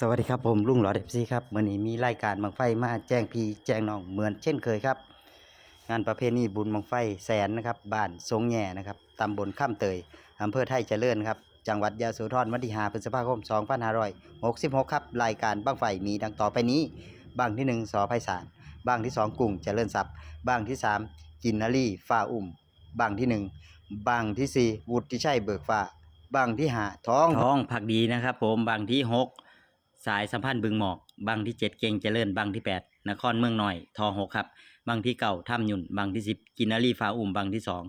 สวัสดีครับผมลุงหลอดเอฟซีครับมื่อนี้มีรายการบังไฟมาแจ้งพีแจ้งน้องเหมือนเช่นเคยครับ งานประเพณีบุญบังไฟแสนนะครับบ้านทรงแง่นะครับตำบลข้ามเตยอำเภอไทยเจริญครับจังหวัดยะโสธรวันที่5พฤษภาคม2566ครับรายการบังไฟมีดังต่อไปนี้บางที่1สอไพศาลบางที่ 2 กุ้งเจริญทรัพย์บางที่3กินนารีฟ้าอุ่มบางที่ 1บางที่ 4 วุฒิชัยเบิกฟ้าบางที่5ท้องท้องผักดีนะครับ ผมบางที่หก สายสัมพันธ์บึงหมอกบางที่เจ็ดเก่งเจริญบางที่แปดนครเมืองหน่อยทอหกครับ บางที่เก่าถ้ำหยุ่นบางที่สิบกินนารีฟ้าอุ่มบางที่สอง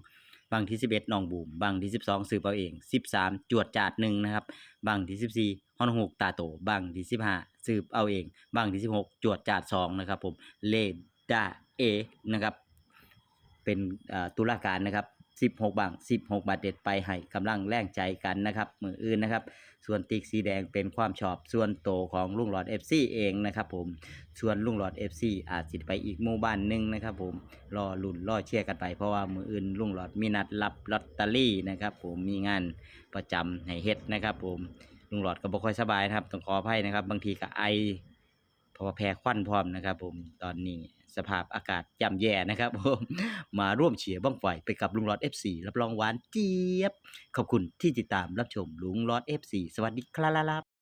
บางที่สิบเอ็ดหนองบูมบางที่สิบสองสืบเอาเองสิบสามจวดจาดหนึ่งนะครับ บางที่สิบสี่ฮอนหกตาโตบางที่สิบห้าสืบเอาเอง บางที่สิบหกจวดจาดสองนะครับผมเลดาเอนะครับเป็นตุลาการนะครับ 16 บาง 16 บาทเด็ดไปให้กำลังแรงใจกันนะครับมืออื่นนะครับ ส่วนติ๊กสีแดงเป็นความชอบส่วนโตของลุงหลอด FC เองนะครับผมส่วนลุงหลอด FC อาจสิไปอีกหมู่บ้านหนึ่งนะครับผมรอลุ่นรอเชียร์กันไปเพราะว่ามืออื่นลุงหลอดมีนัดรับลอตเตอรี่นะครับผมมีงานประจำให้เฮ็ดนะครับผมลุงหลอดก็บ่ค่อยสบายนะครับต้องขออภัยนะครับ บางทีก็ไอ เพราะว่าแพ้ควันพร้อมนะครับ ผมตอนนี้สภาพอากาศย่ำแย่นะครับผมมาร่วมเชียร์บ้างไฟไปกับลุงรอด FC รับรองหวานเจี๊ยบ ขอบคุณที่ติดตามรับชมลุงรอด FC สวัสดีครับ